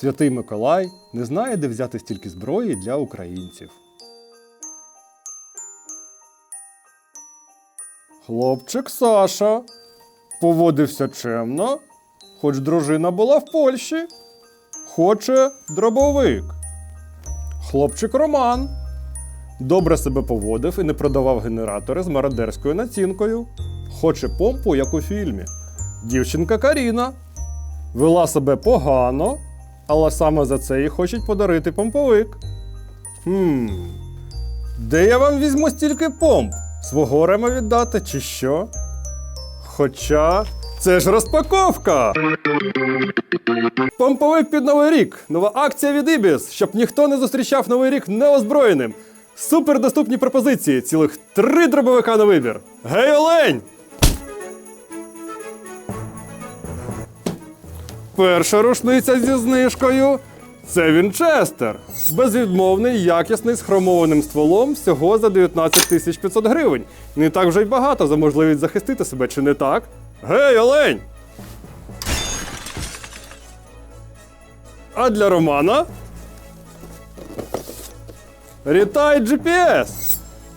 Святий Миколай не знає, де взяти стільки зброї для українців. Хлопчик Саша поводився чемно, хоч дружина була в Польщі. Хоче дробовик. Хлопчик Роман добре себе поводив і не продавав генератори з мародерською націнкою. Хоче помпу, як у фільмі. Дівчинка Каріна вела себе погано, але саме за це їй хочуть подарити помповик. Хм. Де я вам візьму стільки помп? Свого рема віддати чи що? Хоча це ж розпаковка! Помповик під Новий рік. Нова акція від Ібіс, щоб ніхто не зустрічав Новий рік неозброєним. Супердоступні пропозиції, цілих три дробовика на вибір. Гей, олень! Перша рушниця зі знижкою це Вінчестер. Безвідмовний, якісний з хромованим стволом всього за 19 тисяч 500 гривень. Не так вже й багато за можливість захистити себе, чи не так? Гей, олень! А для Романа? Рітай GPS!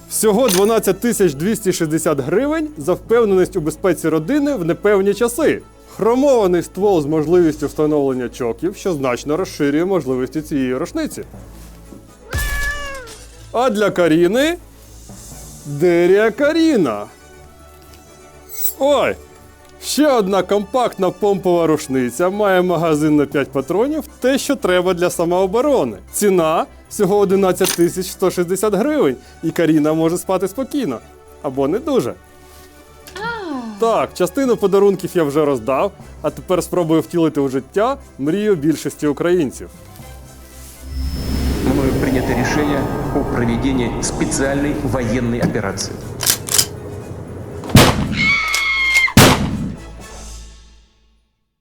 Всього 12 тисяч 260 гривень за впевненість у безпеці родини в непевні часи. Хромований ствол з можливістю встановлення чоків, що значно розширює можливості цієї рушниці. А для Каріни Дерія Каріна. Ой! Ще одна компактна помпова рушниця має магазин на 5 патронів, те, що треба для самооборони. Ціна всього 11 тисяч 160 гривень, і Каріна може спати спокійно. Або не дуже. Так, частину подарунків я вже роздав, а тепер спробую втілити у життя мрію більшості українців. мною прийнято рішення про проведення спеціальної воєнної операции.